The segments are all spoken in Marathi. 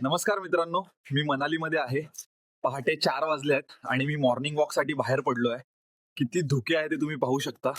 नमस्कार मित्रांनो मी मनालीमध्ये आहे. पहाटे चार वाजले आहेत आणि मी मॉर्निंग वॉकसाठी बाहेर पडलो आहे किती धुके आहे ते तुम्ही पाहू शकता.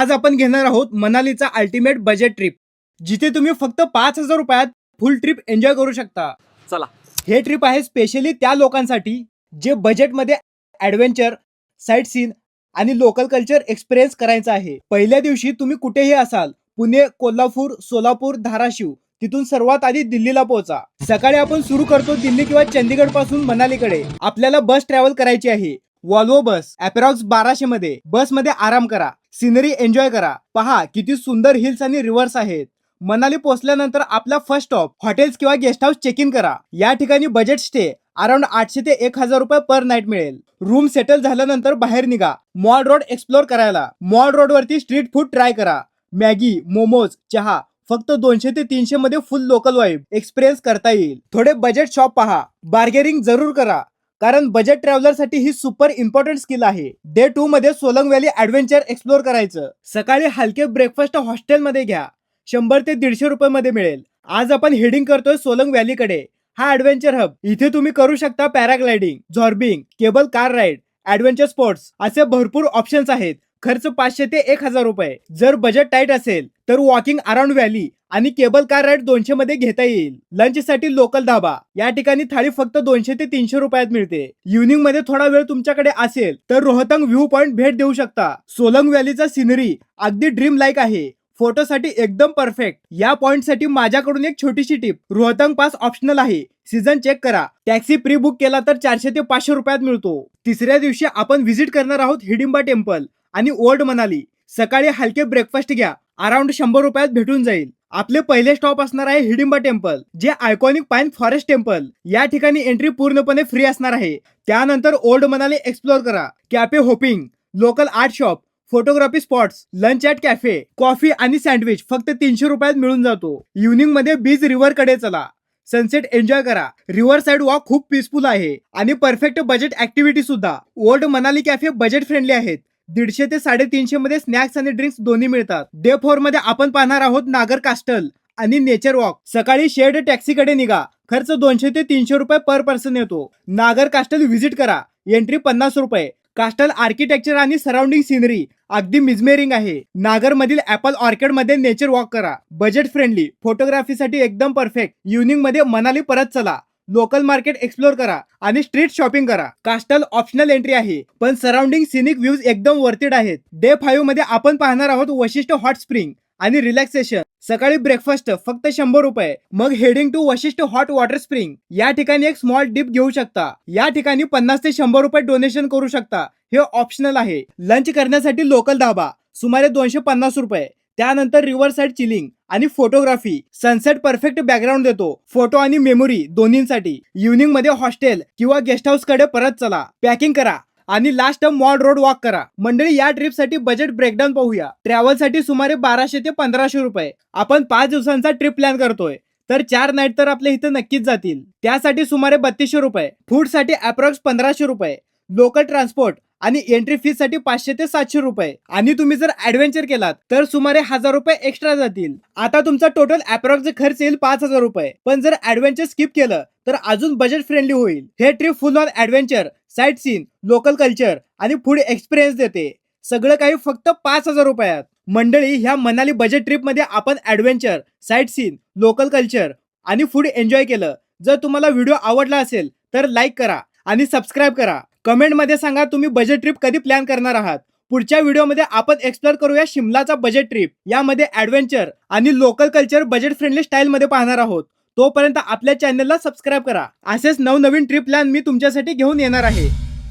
आज आपण घेणार आहोत मनालीचा अल्टिमेट बजेट ट्रिप जिथे तुम्ही फक्त पाच हजार रुपयात फुल ट्रिप एन्जॉय करू शकता. चला. हे ट्रिप आहे स्पेशली त्या लोकांसाठी जे बजेटमध्ये ॲडव्हेंचर साईट सीन आणि लोकल कल्चर एक्सपिरियन्स करायचं आहे. पहिल्या दिवशी तुम्ही कुठेही असाल पुणे कोल्हापूर सोलापूर धाराशिव तिथून सर्वात आधी दिल्लीला पोहोचा. सकाळी आपण सुरू करतो दिल्ली किंवा चंदीगडपासून मनालीकडे. आपल्याला बस ट्रॅव्हल करायची आहे. वॉल्वो बस अप्रॉक्स बाराशे मध्ये. बसमध्ये आराम करा. सिनरी एन्जॉय करा. पहा किती सुंदर हिल्स आणि रिव्हर्स आहेत. मनाली पोहोचल्यानंतर आपला फर्स्ट स्टॉप हॉटेल्स किंवा गेस्ट हाऊस चेक इन करा. या ठिकाणी बजेट स्टे अराउंड आठशे ते एक हजार रुपये पर नाईट मिळेल. रूम सेटल झाल्यानंतर बाहेर निघा. मॉल रोड एक्सप्लोर करायला. मॉल रोड वरती स्ट्रीट फूड ट्राय करा. मॅगी मोमोज चहा फक्त दोनशे ते तीनशे मध्ये फुल लोकल वाईब एक्सपिरियन्स करता येईल. थोडे बजेट शॉप पहा. बार्गेनिंग जरूर करा. कारण बजेट ट्रॅव्हलरसाठी ही सुपर इम्पॉर्टंट स्किल आहे. डे टू मध्ये सोलंग व्हॅली ऍडव्हेंचर एक्सप्लोर करायचं. सकाळी हलके ब्रेकफास्ट हॉस्टेलमध्ये घ्या. शंभर ते दीडशे रुपये मध्ये मिळेल. आज आपण हेडिंग करतोय सोलंग व्हॅलीकडे हा ऍडव्हेंचर हब इथे तुम्ही करू शकता paragliding zorbing cable car ride adventure sports असे भरपूर ऑप्शन्स आहेत. खर्च पाचशे ते एक हजार रुपये. जर बजेट टाईट असेल तर वॉकिंग अराउंड व्हॅली आणि केबल कार राईड दोनशे मध्ये घेता येईल. लंच साठी लोकल धाबा या ठिकाणी थाळी फक्त दोनशे ते तीनशे रुपयात मिळते. इव्हनिंगमध्ये थोडा वेळ तुमच्याकडे असेल तर रोहतंग व्ह्यू पॉइंट भेट देऊ शकता. सोलंग व्हॅलीचा सिनरी अगदी ड्रीम लाईक आहे. फोटोसाठी एकदम परफेक्ट या पॉइंटसाठी माझ्याकडून एक छोटीशी टिप रोहतंग पास ऑप्शनल आहे. सीझन चेक करा. टॅक्सी प्री बुक केला तर चारशे ते पाचशे रुपयात मिळतो. तिसऱ्या दिवशी आपण व्हिजिट करणार आहोत हिडिंबा टेम्पल आणि ओल्ड मनाली सकाळी हलके ब्रेकफास्ट घ्या. अराउंड शंभर रुपयात भेटून जाईल. आपले पहिले स्टॉप असणार आहे हिडिंबा टेम्पल जे आयकॉनिक पाईन फॉरेस्ट टेम्पल या ठिकाणी एंट्री पूर्णपणे फ्री असणार आहे. त्यानंतर ओल्ड मनाली एक्सप्लोर करा. Cafe hopping local art shop photography spots lunch at cafe coffee आणि सँडविच फक्त तीनशे रुपयात मिळून जातो. इव्हनिंगमध्ये बीच रिव्हरकडे चला. सनसेट एन्जॉय करा. रिव्हर साइड वॉक खूप पीसफुल आहे. आणि परफेक्ट बजेट ऍक्टिव्हिटी सुद्धा. Old Manali cafe budget friendly आहेत. दीडशे ते साडेतीनशे मध्ये स्नॅक्स आणि ड्रिंक्स दोन्ही मिळतात. डे फोरमध्ये आपण पाहणार आहोत नागर कास्टल आणि नेचर वॉक सकाळी शेड टॅक्सीकडे निघा. खर्च दोनशे ते तीनशे रुपये पर पर्सन येतो. नागर कास्टल व्हिजिट करा. एंट्री पन्नास रुपये. कास्टल आर्किटेक्चर आणि सराउंडिंग सिनरी अगदी मिजमेरिंग आहे. नागर मधील ऍपल ऑर्किडमध्ये नेचर वॉक करा. बजेट फ्रेंडली फोटोग्राफीसाठी एकदम परफेक्ट इव्हनिंगमध्ये मनाली परत चला. लोकल मार्केट एक्सप्लोर करा आणि स्ट्रीट शॉपिंग करा. कास्टल ऑप्शनल एंट्री आहे पण सराउंडिंग सिनिक व्ह्यूज एकदम वर्थिड आहेत. डे फाईव्हमध्ये आपण पाहणार आहोत वशिष्ठ हॉट स्प्रिंग आणि रिलॅक्सेशन सकाळी ब्रेकफास्ट फक्त शंभर रुपये मग heading to Vashisht hot water spring या ठिकाणी एक स्मॉल डिप घेऊ शकता. या ठिकाणी पन्नास ते शंभर रुपये डोनेशन करू शकता. हे ऑप्शनल आहे. लंच करण्यासाठी लोकल धाबा सुमारे दोनशे पन्नास रुपये. त्यानंतर रिव्हर साईड चिलिंग आणि फोटोग्राफी. सनसेट परफेक्ट बॅकग्राऊंड देतो. फोटो आणि मेमोरी दोन्हींसाठी. इव्हनिंगमध्ये हॉस्टेल किंवा गेस्ट हाऊसकडे परत चला. पॅकिंग करा. आणि लास्ट मॉल रोड वॉक करा. मंडळी या ट्रिपसाठी बजेट ब्रेकडाऊन पाहूया. ट्रॅव्हलसाठी सुमारे बाराशे ते पंधराशे रुपये. आपण पाच दिवसांचा ट्रिप प्लॅन करतोय. तर चार नाईट तर आपल्या इथं नक्कीच जातील. त्यासाठी सुमारे बत्तीसशे रुपये. फूडसाठी अप्रॉक्स पंधराशे रुपये. लोकल ट्रान्सपोर्ट आणि एंट्री फी साठी पाचशे ते सातशे रुपये. आणि तुम्ही जर ऍडव्हेंचर केलात तर सुमारे हजार रुपये एक्स्ट्रा जातील. आता तुमचा टोटल अप्रॉक्स खर्च येईल पाच हजार रुपये. पण जर ऍडव्हेंचर स्किप केलं तर अजून बजेट फ्रेंडली होईल. हे trip full on adventure sightseeing local culture आणि फूड एक्सपिरियन्स देते. सगळं काही फक्त पाच हजार रुपयात. मंडळी ह्या मनाली बजेट ट्रिपमध्ये आपण adventure sightseeing local culture आणि फूड एन्जॉय केलं. जर तुम्हाला व्हिडिओ आवडला असेल तर लाईक करा आणि सबस्क्राईब करा. कमेंटमध्ये सांगा तुम्ही बजेट ट्रिप कधी प्लॅन करणार आहात. पुढच्या व्हिडिओमध्ये आपण एक्सप्लोर करूया शिमलाचा बजेट ट्रिप यामध्ये ऍडव्हेंचर आणि local culture budget friendly style मध्ये पाहणार आहोत. तोपर्यंत आपल्या चॅनलला सबस्क्राईब करा. असेच नवनवीन ट्रिप प्लॅन मी तुमच्यासाठी घेऊन येणार आहे.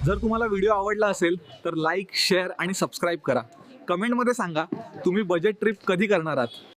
जर तुम्हाला व्हिडिओ आवडला असेल तर लाईक शेअर आणि सबस्क्राईब करा. कमेंटमध्ये सांगा तुम्ही बजेट ट्रिप कधी करणार आहात.